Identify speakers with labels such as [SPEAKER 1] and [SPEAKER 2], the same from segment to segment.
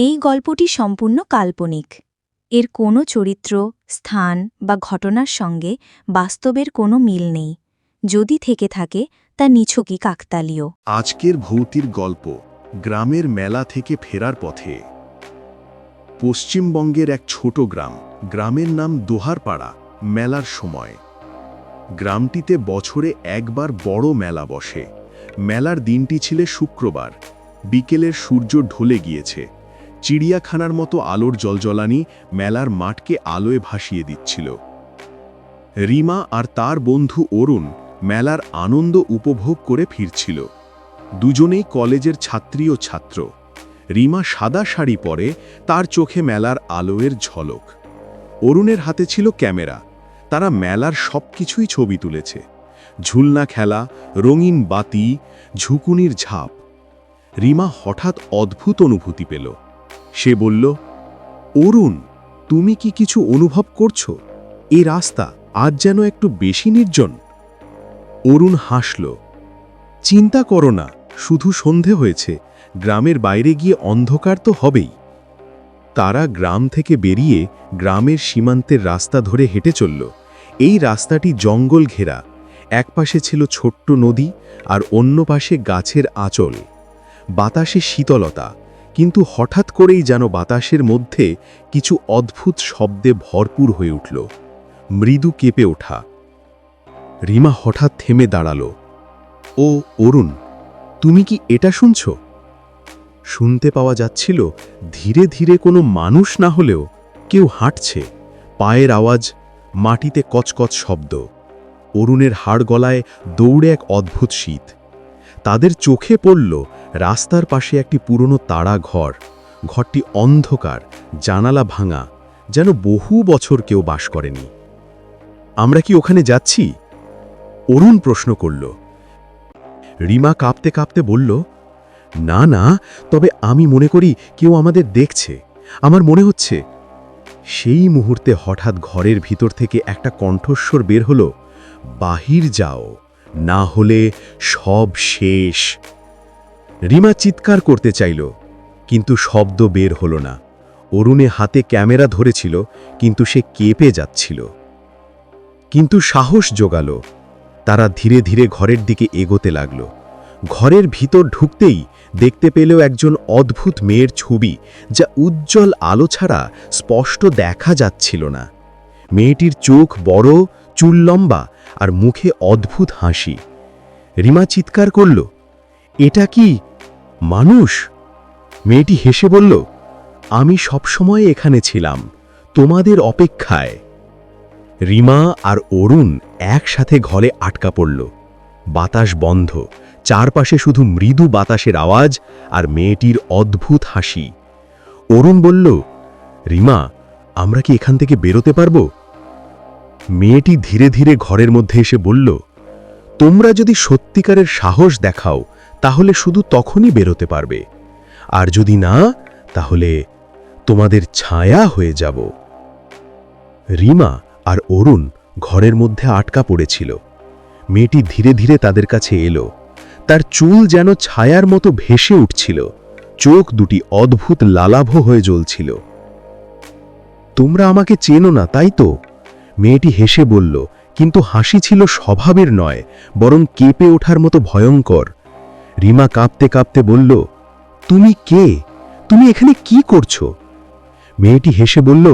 [SPEAKER 1] এই গল্পটি সম্পূর্ণ কাল্পনিক। এর কোনো চরিত্র, স্থান বা ঘটনার সঙ্গে বাস্তবের কোনো মিল নেই। যদি থেকে থাকে, তা নিছকই কাকতালীয়।
[SPEAKER 2] আজকের ভৌতির গল্প গ্রামের মেলা থেকে ফেরার পথে। পশ্চিমবঙ্গের এক ছোট গ্রাম, গ্রামের নাম দোহারপাড়া, মেলার সময়। গ্রামটিতে বছরে একবার বড় মেলা বসে। মেলার দিনটি ছিল শুক্রবার। বিকেলের সূর্য ঢলে গিয়েছে। চিড়িয়াখানার মতো আলোর জলজলানি মেলার মাঠকে আলোয় ভাসিয়ে দিচ্ছিল। রিমা আর তার বন্ধু অরুণ মেলার আনন্দ উপভোগ করে ফিরছিল। দুজনেই কলেজের ছাত্রী ও ছাত্র। রিমা সাদা শাড়ি পরে তার চোখে মেলার আলোয়ের ঝলক। অরুণের হাতে ছিল ক্যামেরা। তারা মেলার সব কিছুই ছবি তুলেছে। ঝুলনা খেলা, রঙিন বাতি, ঝুকুনির ঝাপ। রিমা হঠাৎ অদ্ভুত অনুভূতি পেল। সে বলল, অরুণ, তুমি কি কিছু অনুভব করছ? এ রাস্তা আজ যেন একটু বেশি নির্জন। অরুণ হাসল, চিন্তা করো না, শুধু সন্ধে হয়েছে, গ্রামের বাইরে গিয়ে অন্ধকার তো হবেই। তারা গ্রাম থেকে বেরিয়ে গ্রামের সীমান্তের রাস্তা ধরে হেঁটে চলল। এই রাস্তাটি জঙ্গল ঘেরা, একপাশে ছিল ছোট্ট নদী আর অন্য পাশে গাছের আঁচল। বাতাসে শীতলতা কিন্তু হঠাৎ করেই যেন বাতাসের মধ্যে কিছু অদ্ভুত শব্দে ভরপুর হয়ে উঠল। মৃদু কেঁপে ওঠা। রিমা হঠাৎ থেমে দাঁড়াল। ও, অরুণ, তুমি কি এটা শুনছ? শুনতে পাওয়া যাচ্ছিল, ধীরে ধীরে কোনো মানুষ না হলেও কেউ হাঁটছে। পায়ের আওয়াজ, মাটিতে কচকচ শব্দ। অরুণের হাড় গলায় দৌড়ে এক অদ্ভুত শীত। তাদের চোখে পড়ল রাস্তার পাশে একটি পুরনো তাড়া ঘর। ঘরটি অন্ধকার, জানালা ভাঙা, যেন বহু বছর কেউ বাস করেনি। আমরা কি ওখানে যাচ্ছি? অরুণ প্রশ্ন করল। রিমা কাঁপতে কাঁপতে বলল, না না, তবে আমি মনে করি কেউ আমাদের দেখছে। আমার মনে হচ্ছে, সেই মুহূর্তে হঠাৎ ঘরের ভিতর থেকে একটা কণ্ঠস্বর বের হলো, বাহির যাও, না হলে সব শেষ। রিমা চিৎকার করতে চাইল, কিন্তু শব্দ বের হলো না। অরুণে হাতে ক্যামেরা ধরেছিল, কিন্তু সে কেঁপে যাচ্ছিল। কিন্তু সাহস জোগাল, তারা ধীরে ধীরে ঘরের দিকে এগোতে লাগল। ঘরের ভিতর ঢুকতেই দেখতে পেলেও একজন অদ্ভুত মেয়ের ছবি, যা উজ্জ্বল আলো ছাড়া স্পষ্ট দেখা যাচ্ছিল না। মেয়েটির চোখ বড়, চুল লম্বা আর মুখে অদ্ভুত হাসি। রিমা চিৎকার করল, এটা কি মানুষ? মেয়েটি হেসে বলল, আমি সবসময় এখানে ছিলাম, তোমাদের অপেক্ষায়। রিমা আর অরুণ একসাথে ঘরে আটকা পড়ল। বাতাস বন্ধ, চারপাশে শুধু মৃদু বাতাসের আওয়াজ আর মেয়েটির অদ্ভুত হাসি। অরুণ বলল, রিমা, আমরা কি এখান থেকে বেরোতে পারব? মেয়েটি ধীরে ধীরে ঘরের মধ্যে এসে বলল, তোমরা যদি সত্যিকারের সাহস দেখাও তাহলে শুধু তখনই বেরোতে পারবে। আর যদি না, তাহলে তোমাদের ছায়া হয়ে যাব। রিমা আর অরুণ ঘরের মধ্যে আটকা পড়েছিল। মেয়েটি ধীরে ধীরে তাদের কাছে এলো। তার চুল যেন ছায়ার মতো ভেসে উঠছিল। চোখ দুটি অদ্ভুত লালাভ হয়ে জ্বলছিল। তোমরা আমাকে চেনো না, তাই তো? মেয়েটি হেসে বলল, কিন্তু হাসি ছিল স্বভাবের নয়, বরং কেঁপে ওঠার মতো ভয়ঙ্কর। রিমা কাঁপতে কাঁপতে বলল, তুমি কে? তুমি এখানে কি করছ? মেয়েটি হেসে বলল,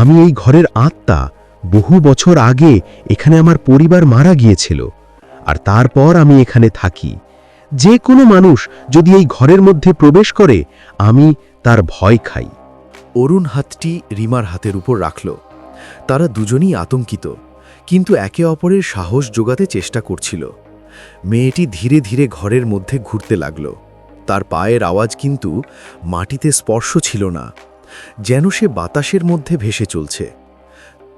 [SPEAKER 2] আমি এই ঘরের আত্মা। বহু বছর আগে এখানে আমার পরিবার মারা গিয়েছিল, আর তারপর আমি এখানে থাকি। যে কোনো মানুষ যদি এই ঘরের মধ্যে প্রবেশ করে, আমি তার ভয় খাই
[SPEAKER 3] অরুণ হাতটি রিমার হাতের উপর রাখল। তারা দুজনই আতঙ্কিত, কিন্তু একে অপরের সাহস জোগাতে চেষ্টা করছিল। মেয়েটি ধীরে ধীরে ঘরের মধ্যে ঘুরতে লাগল। তার পায়ের আওয়াজ কিন্তু মাটিতে স্পর্শ ছিল না, যেন সে বাতাসের মধ্যে ভেসে চলছে।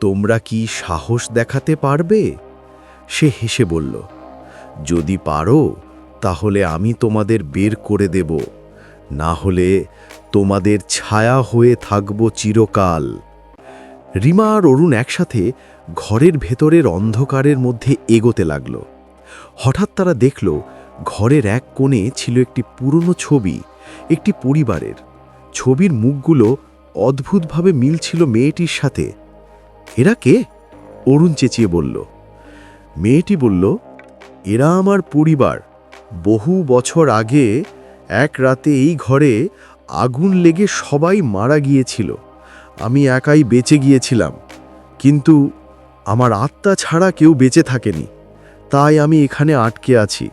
[SPEAKER 3] তোমরা কি সাহস দেখাতে পারবে? সে হেসে বলল। যদি পারো, তাহলে আমি তোমাদের বের করে দেব। না হলে তোমাদের ছায়া হয়ে থাকব চিরকাল। রিমা আর অরুণ একসাথে ঘরের ভেতরের অন্ধকারের মধ্যে এগোতে লাগল। হঠাৎ তারা দেখল ঘরের এক কোণে ছিল একটি পুরনো ছবি, একটি পরিবারের। ছবির মুখগুলো অদ্ভুতভাবে মিলছিল মেয়েটির সাথে। এরা কে? অরুণ চেঁচিয়ে বলল। মেয়েটি বলল, এরা আমার পরিবার। বহু বছর আগে এক রাতে এই ঘরে আগুন লেগে সবাই মারা গিয়েছিল। আমি একাই বেঁচে গিয়েছিলাম। কিন্তু আমার আত্মা ছাড়া কেউ বেঁচে থাকেনি। তাই আমি এখানে আটকে আছি।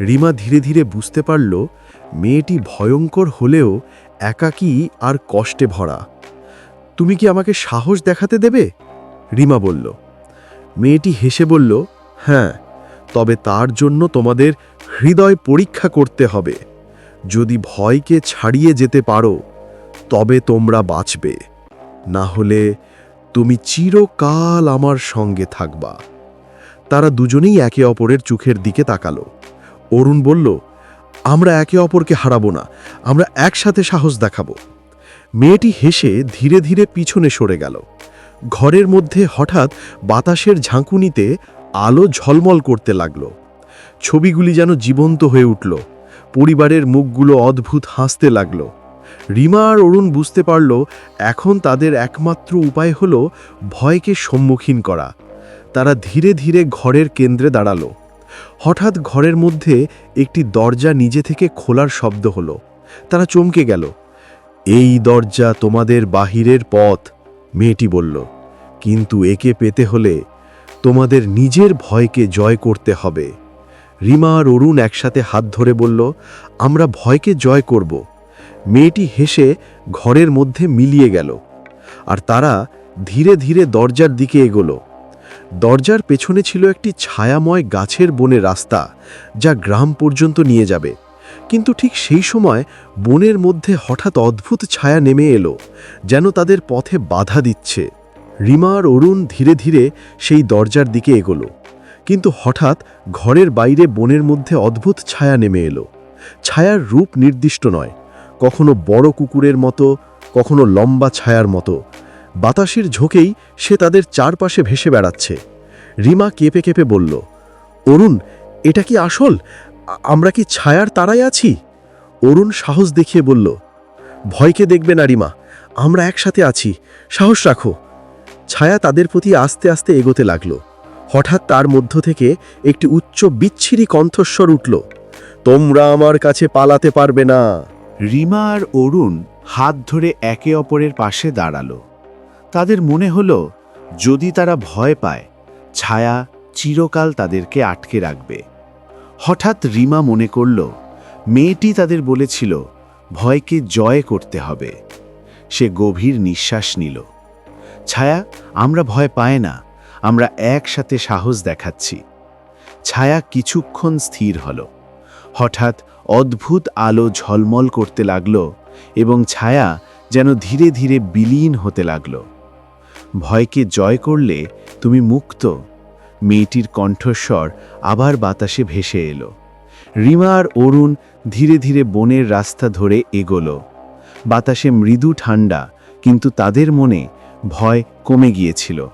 [SPEAKER 3] রিমা ধীরে ধীরে বুঝতে পারল, মেয়েটি ভয়ঙ্কর হলেও একাকী আর কষ্টে ভরা। তুমি কি আমাকে সাহস দেখাতে দেবে? রিমা বলল। মেয়েটি হেসে বলল হ্যাঁ তবে তার জন্য তোমাদের হৃদয় পরীক্ষা করতে হবে। যদি ভয়কে ছাড়িয়ে যেতে পারো, তবে তোমরা বাঁচবে। না হলে তুমি চিরকাল আমার সঙ্গে থাকবা। তারা দুজনেই একে অপরের চোখের দিকে তাকালো। অরুণ বলল, আমরা একে অপরকে হারাবো না, আমরা একসাথে সাহস দেখাবো। মেয়েটি হেসে ধীরে ধীরে পিছনে সরে গেল। ঘরের মধ্যে হঠাৎ বাতাসের ঝাঁকুনিতে আলো ঝলমল করতে লাগল। ছবিগুলি যেন জীবন্ত হয়ে উঠল, পরিবারের মুখগুলো অদ্ভুত হাসতে লাগল। রিমা আর অরুণ বুঝতে পারল, এখন তাদের একমাত্র উপায় হল ভয়কে সম্মুখীন করা। তারা ধীরে ধীরে ঘরের কেন্দ্রে দাঁড়াল। হঠাৎ ঘরের মধ্যে একটি দরজা নিজে থেকে খোলার শব্দ হলো। তারা চমকে গেল। এই দরজা তোমাদের বাহিরের পথ মেয়েটি বলল। কিন্তু একে পেতে হলে তোমাদের নিজের ভয়কে জয় করতে হবে রিমা আর অরুণ একসাথে হাত ধরে বলল, আমরা ভয়কে জয় করব মেয়েটি হেসে ঘরের মধ্যে মিলিয়ে গেল। আর তারা ধীরে ধীরে দরজার দিকে এগোলো। দরজার পেছনে ছিল একটি ছায়াময় গাছের বনে রাস্তা, যা গ্রাম পর্যন্ত নিয়ে যাবে। কিন্তু ঠিক সেই সময় বনের মধ্যে হঠাৎ অদ্ভুত ছায়া নেমে এলো, যেন তাদের পথে বাধা দিচ্ছে। রিমা আর অরুণ ধীরে ধীরে সেই দরজার দিকে এগোলো, কিন্তু হঠাৎ ঘরের বাইরে বনের মধ্যে অদ্ভুত ছায়া নেমে এলো। ছায়ার রূপ নির্দিষ্ট নয়, কখনো বড় কুকুরের মতো, কখনো লম্বা ছায়ার মতো বাতাসের ঝোঁকেই সে তাদের চারপাশে ভেসে বেড়াচ্ছে। রিমা কেঁপে কেঁপে বলল, অরুণ, এটা কি আসল? আমরা কি ছায়ার তারাই আছি? অরুণ সাহস দেখিয়ে বলল, ভয়কে দেখবে না রিমা, আমরা একসাথে আছি, সাহস রাখো। ছায়া তাদের প্রতি আস্তে আস্তে এগোতে লাগল। হঠাৎ তার মধ্য থেকে একটি উচ্চ বিচ্ছিরি কণ্ঠস্বর উঠল, তোমরা আমার কাছে পালাতে পারবে না।
[SPEAKER 2] রিমা আর অরুণ হাত ধরে একে অপরের পাশে দাঁড়াল। তাদের মনে হলো, যদি তারা ভয় পায়, ছায়া চিরকাল তাদেরকে আটকে রাখবে। হঠাৎ রিমা মনে করল, মেয়েটি তাদের বলেছিল, ভয়কে জয় করতে হবে। সে গভীর নিঃশ্বাস নিল। ছায়া, আমরা ভয় পায় না, আমরা একসাথে সাহস দেখাচ্ছি। ছায়া কিছুক্ষণ স্থির হল। হঠাৎ অদ্ভুত আলো ঝলমল করতে লাগল এবং ছায়া যেন ধীরে ধীরে বিলীন হতে লাগল। ভয়কে জয় করলে তুমি মুক্ত। মেয়েটির কণ্ঠস্বর আবার বাতাসে ভেসে এলো। রিমা আর অরুণ ধীরে ধীরে বনের রাস্তা ধরে এগোল। বাতাসে মৃদু ঠান্ডা, কিন্তু তাদের মনে ভয় কমে গিয়েছিল।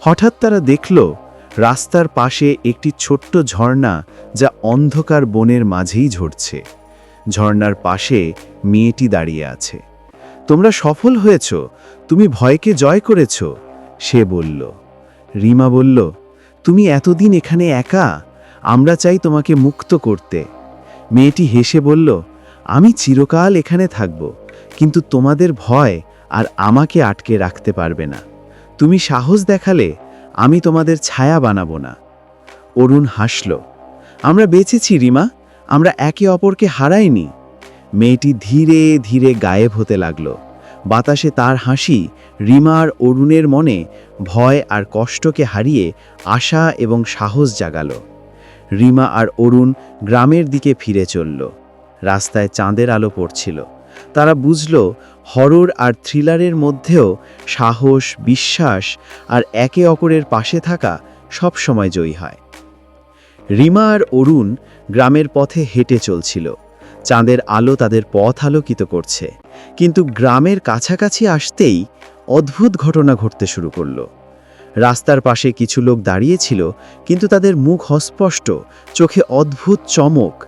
[SPEAKER 2] হঠাৎ তারা দেখল, রাস্তার পাশে একটি ছোট্ট ঝর্ণা যা অন্ধকার বনের মাঝেই ঝরছে। ঝর্ণার পাশে মেয়েটি দাঁড়িয়ে আছে। তোমরা সফল হয়েছ, তুমি ভয়কে জয় করেছ। সে বলল, রিমা বলল, তুমি এতদিন এখানে একা, আমরা চাই তোমাকে মুক্ত করতে। মেয়েটি হেসে বলল, আমি চিরকাল এখানে থাকব, কিন্তু তোমাদের ভয় আর আমাকে আটকে রাখতে পারবে না। তুমি সাহস দেখালে, আমি তোমাদের ছায়া বানাবো না। অরুণ হাসল, আমরা বেঁচেছি রিমা, আমরা একে অপরকে হারাইনি। মেয়েটি ধীরে ধীরে গায়েব হতে লাগল। বাতাসে তার হাসি রিমা আর অরুণের মনে ভয় আর কষ্টকে হারিয়ে আশা এবং সাহস জাগালো। রিমা আর অরুণ গ্রামের দিকে ফিরে চলল। রাস্তায় চাঁদের আলো পড়ছিল। তারা বুঝল, হরর আর থ্রিলারের মধ্যেও সাহস, বিশ্বাস আর একে অপরের পাশে থাকা সব সময় জয়ী হয়। রিমা আর অরুণ গ্রামের পথে হেঁটে চলছিল। চাঁদের আলো তাদের পথ আলোকিত করছে। কিন্তু গ্রামের কাছাকাছি আসতেই অদ্ভুত ঘটনা ঘটতে শুরু করল। রাস্তার পাশে কিছু লোক দাঁড়িয়েছিল কিন্তু তাদের মুখ অস্পষ্ট, চোখে অদ্ভুত চমক।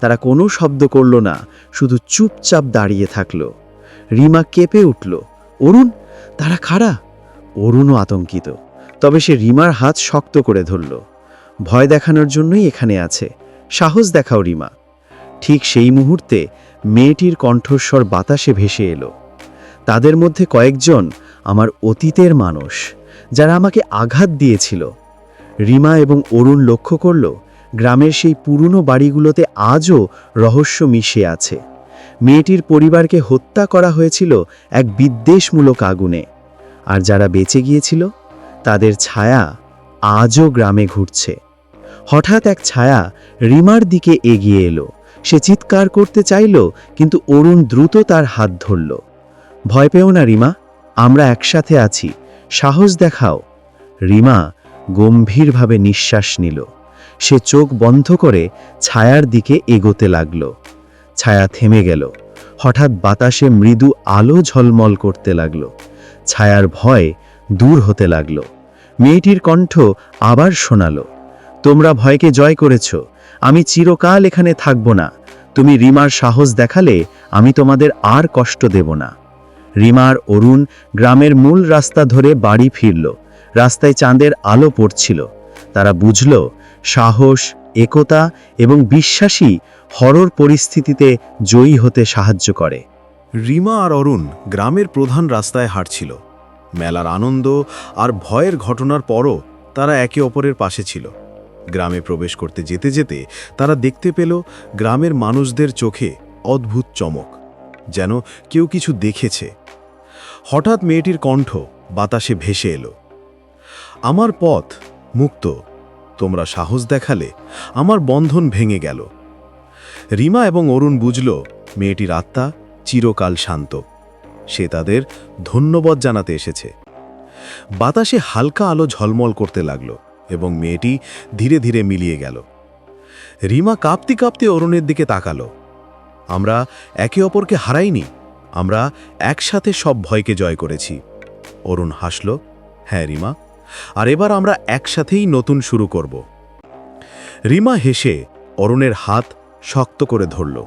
[SPEAKER 2] তারা কোনো শব্দ করল না, শুধু চুপচাপ দাঁড়িয়ে থাকল।
[SPEAKER 3] রিমা কেঁপে উঠল, অরুণ, তারা খাড়া? অরুণও আতঙ্কিত, তবে সে রিমার হাত শক্ত করে ধরল। ভয় দেখানোর জন্যই এখানে আছে। সাহস দেখাও রিমা। ঠিক সেই মুহূর্তে মেয়েটির কণ্ঠস্বর বাতাসে ভেসে এলো। তাদের মধ্যে কয়েকজন আমার অতীতের মানুষ, যারা আমাকে আঘাত দিয়েছিল। রিমা এবং অরুণ লক্ষ্য করল, গ্রামের সেই পুরনো বাড়িগুলোতে আজও রহস্য মিশে আছে। মেয়েটির পরিবারকে হত্যা করা হয়েছিল এক বিদ্বেষমূলক আগুনে। আর যারা বেঁচে গিয়েছিল, তাদের ছায়া আজও গ্রামে ঘুরছে। হঠাৎ এক ছায়া রিমার দিকে এগিয়ে এলো। সে চিৎকার করতে চাইল, কিন্তু অরুণ দ্রুত তার হাত ধরল। ভয় পেও না, রিমা, আমরা একসাথে আছি। সাহস দেখাও। রিমা গম্ভীরভাবে নিঃশ্বাস নিল। সে চোখ বন্ধ করে ছায়ার দিকে এগোতে লাগল। ছায়া থেমে গেল। হঠাৎ বাতাসে মৃদু আলো ঝলমল করতে লাগল। ছায়ার ভয় দূর হতে লাগল। মেয়েটির কণ্ঠ আবার শোনাল। তোমরা ভয়কে জয় করেছ। আমি চিরকাল এখানে থাকব না। তুমি রিমার সাহস দেখালে আমি তোমাদের আর কষ্ট দেব না। রিমার অরুণ গ্রামের মূল রাস্তা ধরে বাড়ি ফিরল। রাস্তায় চাঁদের আলো পড়ছিল। তারা বুঝল, সাহস, একতা এবং বিশ্বাসী হরর পরিস্থিতিতে জয়ী হতে সাহায্য করে।
[SPEAKER 2] রিমা আর অরুণ গ্রামের প্রধান রাস্তায় হাঁটছিল। মেলার আনন্দ আর ভয়ের ঘটনার পরও তারা একে অপরের পাশে ছিল। গ্রামে প্রবেশ করতে যেতে যেতে তারা দেখতে পেল গ্রামের মানুষদের চোখে অদ্ভুত চমক, যেন কেউ কিছু দেখেছে। হঠাৎ মেয়েটির কণ্ঠ বাতাসে ভেসে এলো। আমার পথ মুক্ত, তোমরা সাহস দেখালে আমার বন্ধন ভেঙে গেল। রিমা এবং অরুণ বুঝল মেয়েটির আত্মা চিরকাল শান্ত। সে তাদের ধন্যবাদ জানাতে এসেছে। বাতাসে হালকা আলো ঝলমল করতে লাগল। এবং মেয়েটি ধীরে ধীরে মিলিয়ে গেল। রিমা কাঁপতে কাঁপতে অরুণের দিকে তাকালো। আমরা একে অপরকে হারাইনি, আমরা একসাথে সব ভয়কে জয় করেছি। অরুণ হাসল হ্যাঁ রিমা, আর এবার আমরা একসাথেই নতুন শুরু করব। রিমা হেসে অরুণের হাত শক্ত করে ধরল।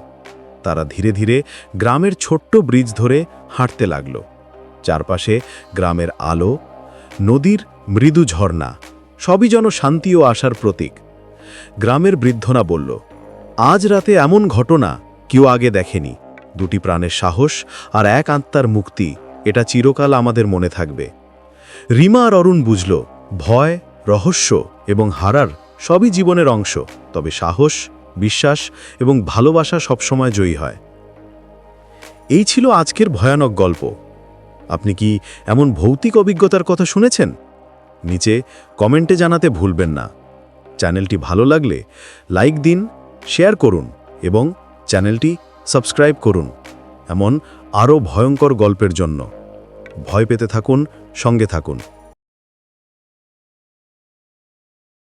[SPEAKER 2] তারা ধীরে ধীরে গ্রামের ছোট্ট ব্রিজ ধরে হাঁটতে লাগল। চারপাশে গ্রামের আলো, নদীর মৃদু ঝর্ণা সবই যেন শান্তি ও আশার প্রতীক। গ্রামের বৃদ্ধনা বলল, আজ রাতে এমন ঘটনা কেউ আগে দেখেনি। দুটি প্রাণের সাহস আর এক আত্মার মুক্তি, এটা চিরকাল আমাদের মনে থাকবে রিমা আর অরুণ বুঝল, ভয়, রহস্য এবং হারার সবই জীবনের অংশ, তবে সাহস, বিশ্বাস এবং ভালোবাসা সবসময় জয়ী হয়। এই ছিল আজকের ভয়ানক গল্প। আপনি কি এমন ভৌতিক অভিজ্ঞতার কথা শুনেছেন? নিচে কমেন্টে জানাতে ভুলবেন না। চ্যানেলটি ভালো লাগলে লাইক দিন, শেয়ার করুন এবং চ্যানেলটি সাবস্ক্রাইব করুন। এমন আরও ভয়ঙ্কর গল্পের জন্য। ভয় পেতে থাকুন, সঙ্গে থাকুন।